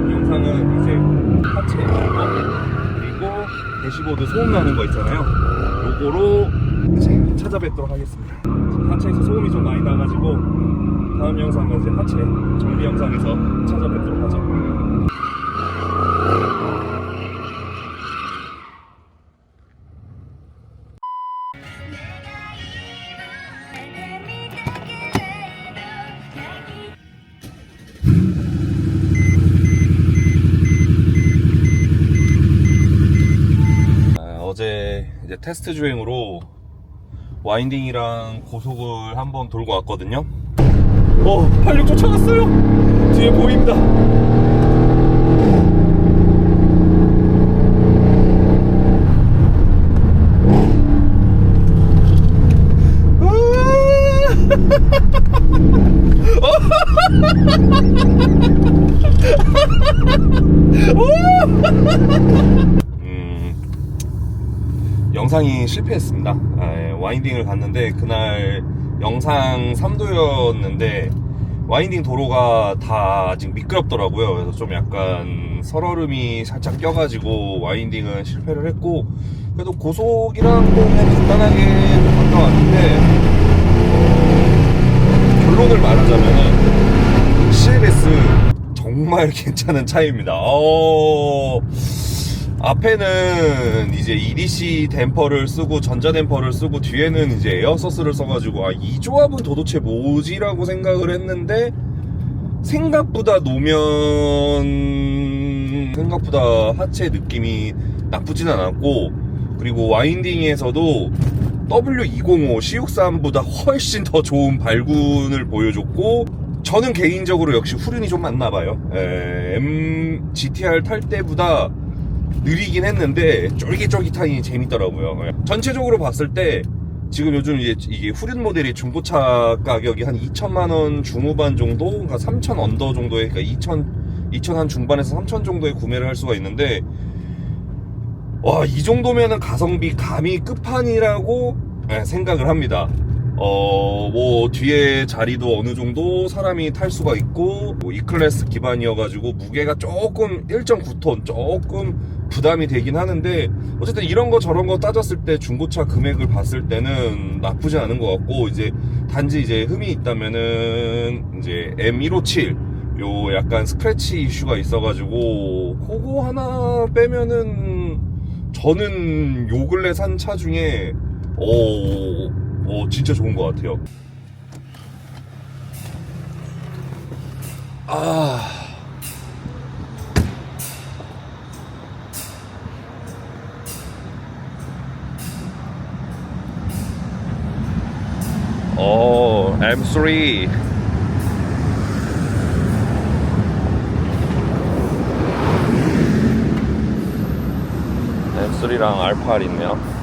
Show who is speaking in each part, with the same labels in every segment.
Speaker 1: 다음 영상은 이제 하체 거 그리고 대시보드 소음 나는 거 있잖아요. 요거로 찾아뵙도록 하겠습니다. 하체에서 소음이 좀 많이 나가지고 다음 영상은 이제 하체 정비 영상에서 찾아뵙도록 하죠. 테스트 주행으로 와인딩이랑 고속을 한번 돌고 왔거든요. 어, 86 쫓아갔어요. 뒤에 보입니다. 영상이 실패했습니다. 아, 예, 와인딩을 갔는데 그날 영상 3도였는데 와인딩 도로가 다 아직 미끄럽더라고요. 그래서 좀 약간 설얼음이 살짝 껴가지고 와인딩은 실패를 했고 그래도 고속이랑 뭐 그냥 간단하게 갔다 왔는데 어, 결론을 말하자면은 CLS 정말 괜찮은 차입니다. 어, 앞에는 이제 EDC 댐퍼를 쓰고 전자 댐퍼를 쓰고 뒤에는 이제 에어서스를 써가지고 아, 이 조합은 도대체 뭐지라고 생각을 했는데 생각보다 노면 생각보다 하체 느낌이 나쁘진 않았고 그리고 와인딩에서도 W205 C63보다 훨씬 더 좋은 발군을 보여줬고 저는 개인적으로 역시 후륜이 좀 맞나 봐요. 에, M GTR 탈 때보다 느리긴 했는데 쫄깃쫄깃하니 재밌더라고요. 예. 전체적으로 봤을 때 지금 요즘 이제 이게 후륜 모델이 중고차 가격이 한 2천만 원 중후반 정도, 그러니까 3천 언더 정도에, 그러니까 2천 2천 한 중반에서 3천 정도에 구매를 할 수가 있는데 와 이 정도면은 가성비 감히 끝판이라고 예, 생각을 합니다. 어, 뭐, 뒤에 자리도 어느 정도 사람이 탈 수가 있고, 뭐 E클래스 기반이어가지고, 무게가 조금, 1.9톤, 조금 부담이 되긴 하는데, 어쨌든 이런 거 저런 거 따졌을 때 중고차 금액을 봤을 때는 나쁘지 않은 것 같고, 이제, 단지 이제 흠이 있다면은, 이제 M157, 요 약간 스크래치 이슈가 있어가지고, 그거 하나 빼면은, 저는 요 근래 산 차 중에, 어, 어, 진짜 좋은 것 같아요. 아. 어, M3. M3랑 R8 있네요.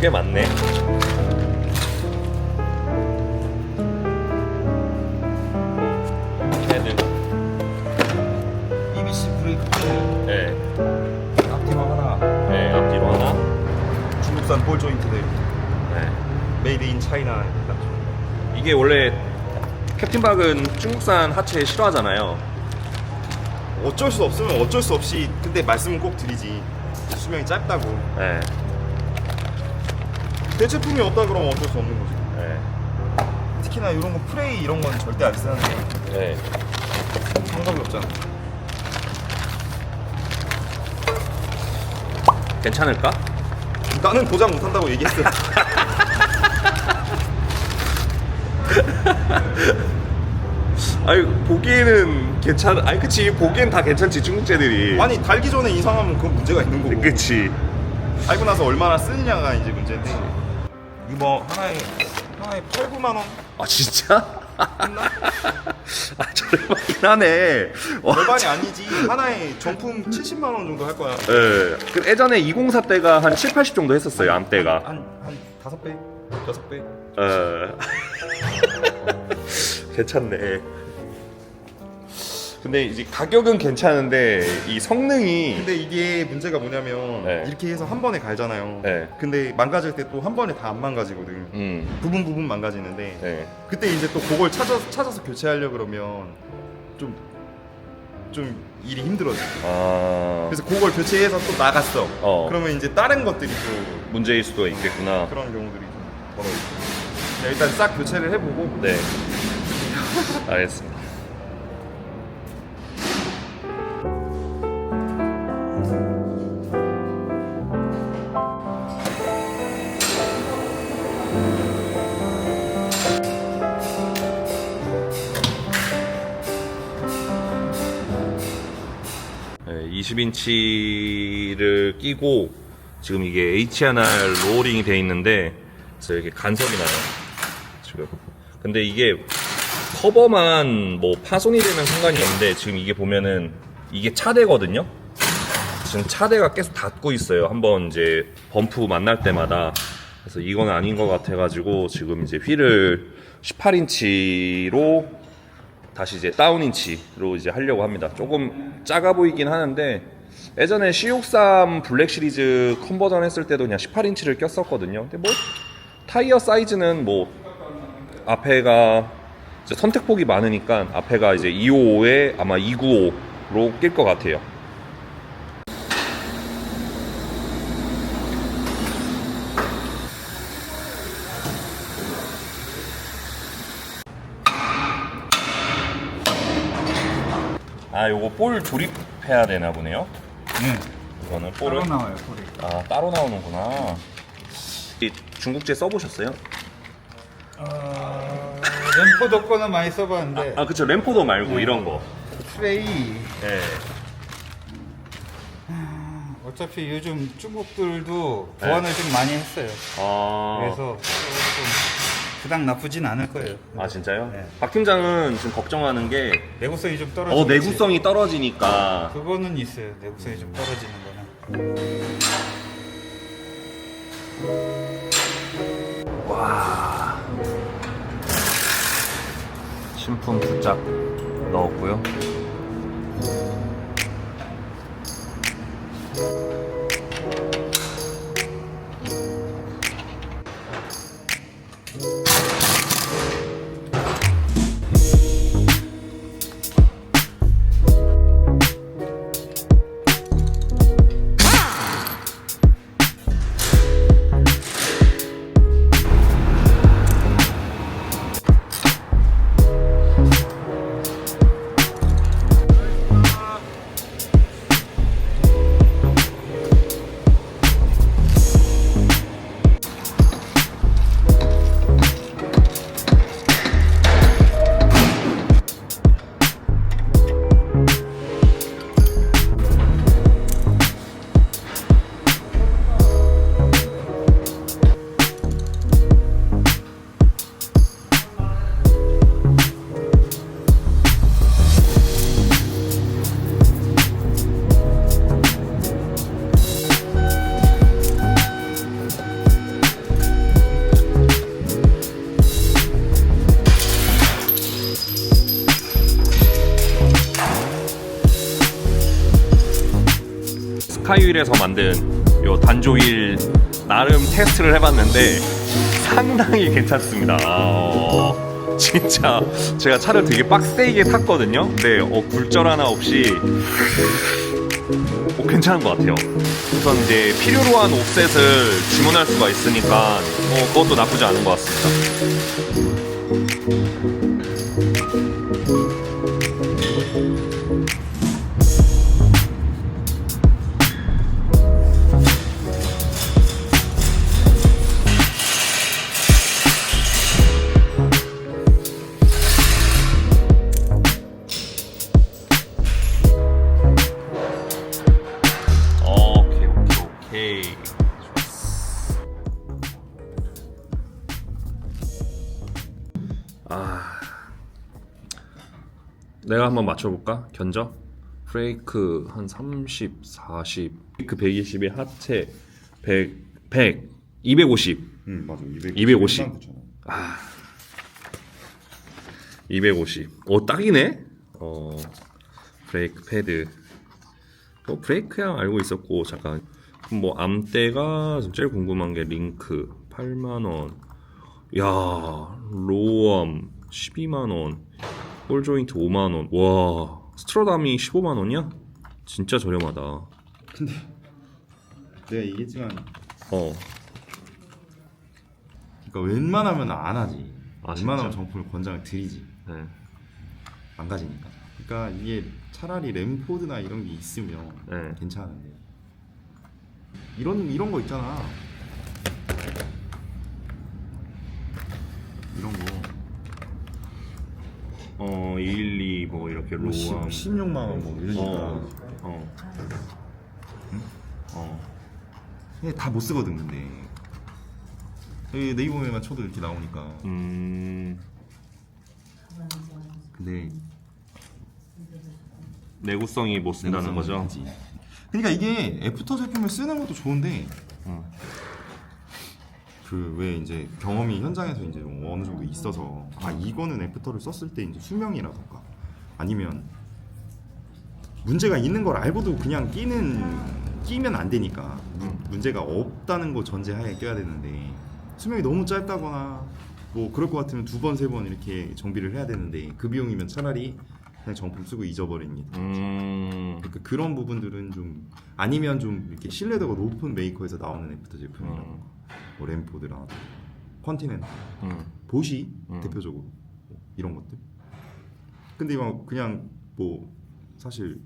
Speaker 1: 꽤, 많- 많네. 헤드.
Speaker 2: EBC 브레이크
Speaker 1: 네.
Speaker 2: 앞뒤로 하나
Speaker 1: 네, 앞뒤로 하나.
Speaker 2: 중국산 볼 조인트들
Speaker 1: 네.
Speaker 2: 메이드 인 차이나
Speaker 1: 이게 원래 캡틴 박은 중국산 하체 싫어하잖아요.
Speaker 2: 어쩔 수 없으면 어쩔 수 없이 근데 말씀은 꼭 드리지 수명이 짧다고
Speaker 1: 네.
Speaker 2: 대체품이 없다 그러면 어쩔 수 없는 거지
Speaker 1: 네.
Speaker 2: 특히나 이런 거 프레이 이런 건 절대 안 쓰는데
Speaker 1: 네.
Speaker 2: 방법이 없잖아.
Speaker 1: 괜찮을까?
Speaker 2: 나는 도장 못 한다고 얘기했어.
Speaker 1: 아니 보기에는 괜찮. 아니 그치 보기엔 다 괜찮지 중국제들이.
Speaker 2: 아니 달기 전에 이상하면 그건 문제가 있는 거고.
Speaker 1: 그치.
Speaker 2: 알고 나서 얼마나 쓰느냐가 이제 문제인데. 이거 뭐 하나에 하나에 8, 9만 원.
Speaker 1: 아 진짜? 아 저렴하긴 하네. 와,
Speaker 2: 절반이 아니지. 하나에 정품 70만 원 정도 할 거야.
Speaker 1: 예. 그 예전에 204 때가 한 7, 80 정도 했었어요 암대가.
Speaker 2: 한한 다섯 배, 여섯 배.
Speaker 1: 예. 괜찮네. 근데 이제 가격은 괜찮은데 이 성능이
Speaker 2: 근데 이게 문제가 뭐냐면
Speaker 1: 네.
Speaker 2: 이렇게 해서 한 번에 갈잖아요.
Speaker 1: 네.
Speaker 2: 근데 망가질 때 또 한 번에 다 안 망가지거든.
Speaker 1: 음.
Speaker 2: 부분 부분 망가지는데
Speaker 1: 네.
Speaker 2: 그때 이제 또 그걸 찾아서 찾아서 교체하려 그러면 좀 좀 일이 힘들어져.
Speaker 1: 아.
Speaker 2: 그래서 그걸 교체해서 또 나갔어.
Speaker 1: 어.
Speaker 2: 그러면 이제 다른 것들이 또
Speaker 1: 문제일 수도 있겠구나.
Speaker 2: 그런 경우들이 좀 벌어져. 네, 일단 싹 교체를 해보고
Speaker 1: 네. 알겠습니다. 20인치를 끼고 지금 이게 HNR 로어링이 돼 있는데 그래서 이렇게 간섭이 나요. 지금. 근데 이게 커버만 뭐 파손이 되면 상관이 없는데 지금 이게 보면은 이게 차대거든요. 지금 차대가 계속 닫고 있어요. 한번 이제 범프 만날 때마다. 그래서 이건 아닌 것 같아가지고 지금 이제 휠을 18인치로 다시 이제 다운인치로 이제 하려고 합니다. 조금 작아 보이긴 하는데 예전에 C63 블랙 시리즈 컨버전 했을 때도 그냥 18인치를 꼈었거든요. 근데 뭐 타이어 사이즈는 뭐 앞에가 선택폭이 많으니까 앞에가 이제 255에 아마 295로 낄 것 같아요. 아, 요거 볼 조립해야 되나 보네요.
Speaker 3: 네,
Speaker 1: 이거는 볼을
Speaker 3: 따로 나와요, 볼이.
Speaker 1: 아 따로 나오는구나. 이 중국제 써보셨어요?
Speaker 3: 어, 램포도 거는 많이 써봤는데
Speaker 1: 아 그쵸 램포도 말고
Speaker 3: 네.
Speaker 1: 이런 거.
Speaker 3: 프레이
Speaker 1: 네.
Speaker 3: 어차피 요즘 중국들도 보완을 좀 많이 했어요.
Speaker 1: 네. 아.
Speaker 3: 그래서 조금 그닥 나쁘진 않을 거예요.
Speaker 1: 아 진짜요?
Speaker 3: 네.
Speaker 1: 박 팀장은 지금 걱정하는 게
Speaker 3: 내구성이 좀 떨어지는
Speaker 1: 어 내구성이 떨어지니까
Speaker 3: 그거는 있어요. 내구성이 좀 떨어지는 거는.
Speaker 1: 신품 부짝 넣었고요. 휠에서 만든 요 단조일 나름 테스트를 해봤는데 상당히 괜찮습니다. 어, 진짜 제가 차를 되게 빡세게 탔거든요. 근데 어, 굴절 하나 없이 어, 괜찮은 것 같아요. 우선 이제 필요로 한 옵셋을 주문할 수가 있으니까 어, 그것도 나쁘지 않은 것 같습니다. 내가 한번 맞춰볼까? 견적? 브레이크 한 30, 40 브레이크 120에 하체 100, 100
Speaker 2: 250응 맞아 200
Speaker 1: 250.
Speaker 2: 9,000원.
Speaker 1: 250. 오 딱이네. 어 브레이크 패드. 뭐 브레이크야 알고 있었고 잠깐 뭐 암대가 제일 궁금한 게 링크 8만 원. 야 로암 12만 원. 볼 조인트 5만 원. 와 스트로담이 15만 원이야? 진짜 저렴하다.
Speaker 2: 내가 얘기했지만
Speaker 1: 어.
Speaker 2: 그러니까 웬만하면 안 하지
Speaker 1: 아,
Speaker 2: 웬만하면
Speaker 1: 진짜?
Speaker 2: 정품을 권장을 드리지
Speaker 1: 네.
Speaker 2: 망가지니까 그러니까 이게 차라리 램포드나 이런 게 있으면
Speaker 1: 네.
Speaker 2: 괜찮은데 이런 이런 거 있잖아 이런 거
Speaker 1: 어 212 뭐 이렇게
Speaker 2: 뭐
Speaker 1: 로암.
Speaker 2: 16만 원 뭐 이러니까
Speaker 1: 어. 어. 어.
Speaker 2: 다못 쓰거든 근데 여기 네이버에만 쳐도 이렇게 나오니까
Speaker 1: 음.
Speaker 2: 근데
Speaker 1: 내구성이 못 쓴다는 거죠.
Speaker 2: 그러니까 이게 애프터 제품을 쓰는 것도 좋은데
Speaker 1: 음.
Speaker 2: 그 왜 이제 경험이 현장에서 이제 어느 정도 있어서 아 이거는 애프터를 썼을 때 이제 수명이라던가 아니면 문제가 있는 걸 알고도 그냥 끼는 끼면 안 되니까 무- 문제가 없다는 거 전제하에 껴야 되는데 수명이 너무 짧다거나 뭐 그럴 것 같으면 두 번 세 번 이렇게 정비를 해야 되는데 그 비용이면 차라리 그냥 정품 쓰고 잊어버리는 게
Speaker 1: 음.
Speaker 2: 그러니까 그런 부분들은 좀 아니면 좀 이렇게 신뢰도가 높은 메이커에서 나오는 애프터 제품이라
Speaker 1: 음.
Speaker 2: 뭐 램포드랑 컨티넨탈,
Speaker 1: 음.
Speaker 2: 보시
Speaker 1: 음.
Speaker 2: 대표적으로 뭐 이런 것들. 근데 막 그냥 뭐 사실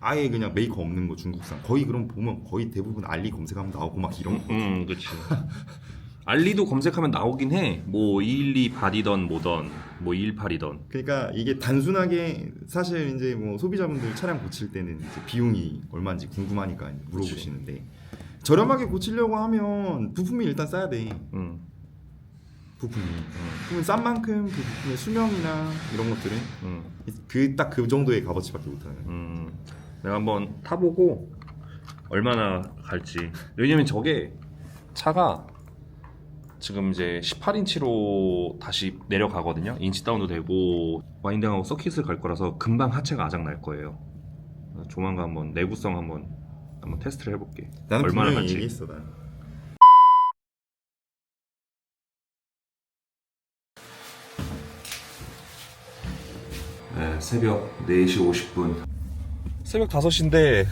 Speaker 2: 아예 그냥 메이커 없는 거 중국산 거의 그럼 보면 거의 대부분 알리 검색하면 나오고 막 이런 거.
Speaker 1: 음, 그치. 알리도 검색하면 나오긴 해. 뭐 212 바디던 뭐던, 뭐 218이던.
Speaker 2: 그러니까 이게 단순하게 사실 이제 뭐 소비자분들 차량 고칠 때는 이제 비용이 얼마인지 궁금하니까 물어보시는데 저렴하게 고치려고 하면 부품이 일단 싸야 돼.
Speaker 1: 음.
Speaker 2: 부품이. 그러면 싼 만큼 그 부품의 수명이나 이런 것들은
Speaker 1: 음.
Speaker 2: 그딱그 정도의 값어치밖에 못하는.
Speaker 1: 음. 내가 한번 타보고 얼마나 갈지. 왜냐면 저게 차가 지금 이제 18인치로 다시 내려가거든요. 인치 다운도 되고 와인딩하고 서킷을 갈 거라서 금방 하체가 아작 날 거예요. 조만간 한번 내구성 한번 한번 테스트를 해볼게.
Speaker 2: 나는
Speaker 1: 얼마나
Speaker 2: 분명히
Speaker 1: 갈지.
Speaker 2: 얘기했어. 난.
Speaker 1: 네, 새벽 4시 50분. 새벽 5시인데.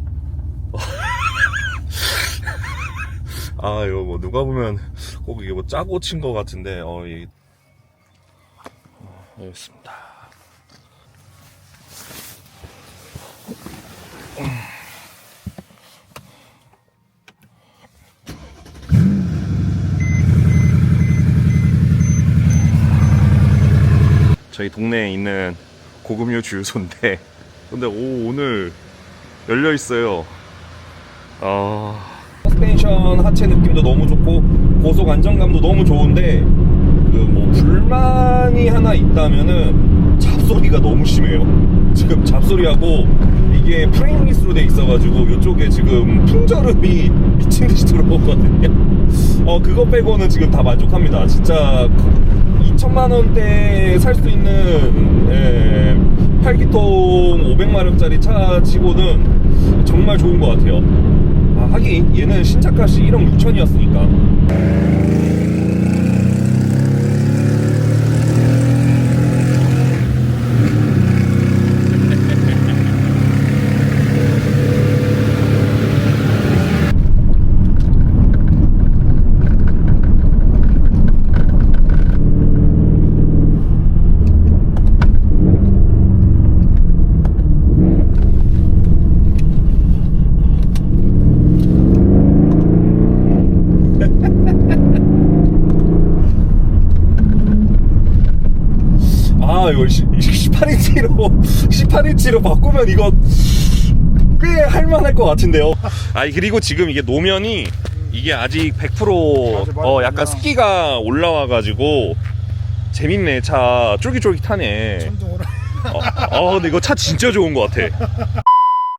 Speaker 1: 아, 이거 뭐 누가 보면 꼭 이게 뭐 짜고 친 것 같은데, 어, 이. 어, 알겠습니다. 저희 동네에 있는 고급류 주유소인데 근데 오 오늘 열려 있어요. 아 서스펜션 하체 느낌도 너무 좋고 고속 안정감도 너무 좋은데 그 뭐 불만이 하나 있다면은 잡소리가 너무 심해요. 지금 잡소리하고 이게 프레임 리스로 돼 있어가지고 이쪽에 지금 풍절음이 미친 듯이 들어오거든요. 어 그거 빼고는 지금 다 만족합니다. 진짜 2천만 원대에 살수 있는 예, 8기통 500마력짜리 차 치고는 정말 좋은 것 같아요. 아, 얘는 신차값이 1억 6천이었으니까. 아 이거 18인치로 18인치로 바꾸면 이거 꽤 할만할 것 같은데요. 아 그리고 지금 이게 노면이 이게 아직 100%
Speaker 3: 맞아, 맞아,
Speaker 1: 어 약간. 습기가 올라와가지고 재밌네 차 쫄깃쫄깃하네.
Speaker 3: 천둥.
Speaker 1: 아, 아 근데 이거 차 진짜 좋은 것 같아